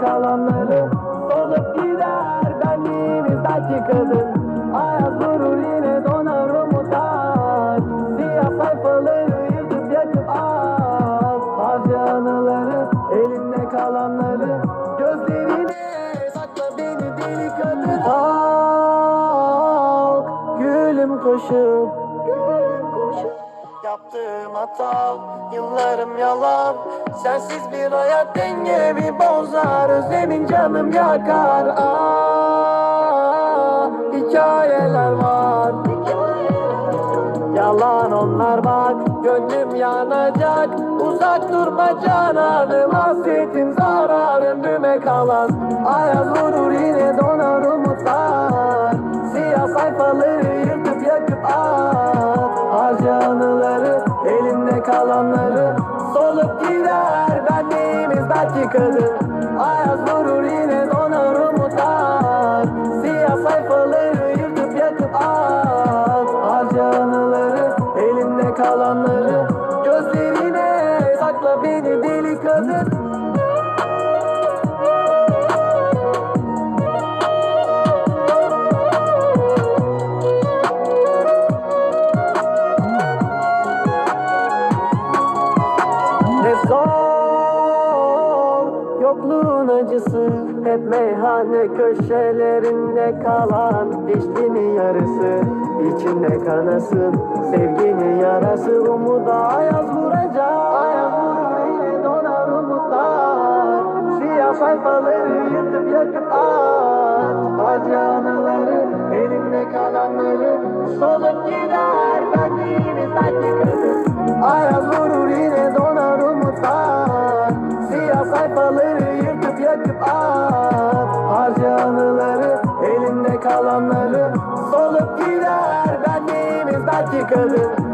kalanları Solup gider. Benliğimizdeki kadın elinde kalanları Gözlerine sakla beni deli kadın. Halk gülüm koşup Yaptığım hata yıllarım yalan. Sensiz bir hayat dengemi bozar. Özlemin canım yakar. Ah, Hikayeler var. Yalan onlar bak Gönlüm yanacak. Uzak durma cananım Hasretim kalan Ayaz vurur yine donar umutlar. Siyah sayfaları yırtıp yakıp at. Harca anıları elinde kalanları Solup gider. Benliğimizdeki kadın Ayaz vurur yine donar umutlar. Siyah sayfaları yırtıp yakıp at. Harca anıları elinde kalanları Gözlerine sakla beni deli kadın yokluğun acısı Hep meyhane köşelerinde kalan Dişlinin yarısı. İçinde kanasın Sevginin yarası. Umuda ayaz vuracak Ayaz vurur donar umutlar Siyah sayfaları yırtıp yakıp at. Acı anıları elinde kalanları Solup gider. Benliğimizdeki kadın Ayaz vurur yine donar umutlar Siyah sayfaları yırtıp yakıp at. Harca anıları elinde kalanları Solup gider. Benliğimizdeki kadın Ayaz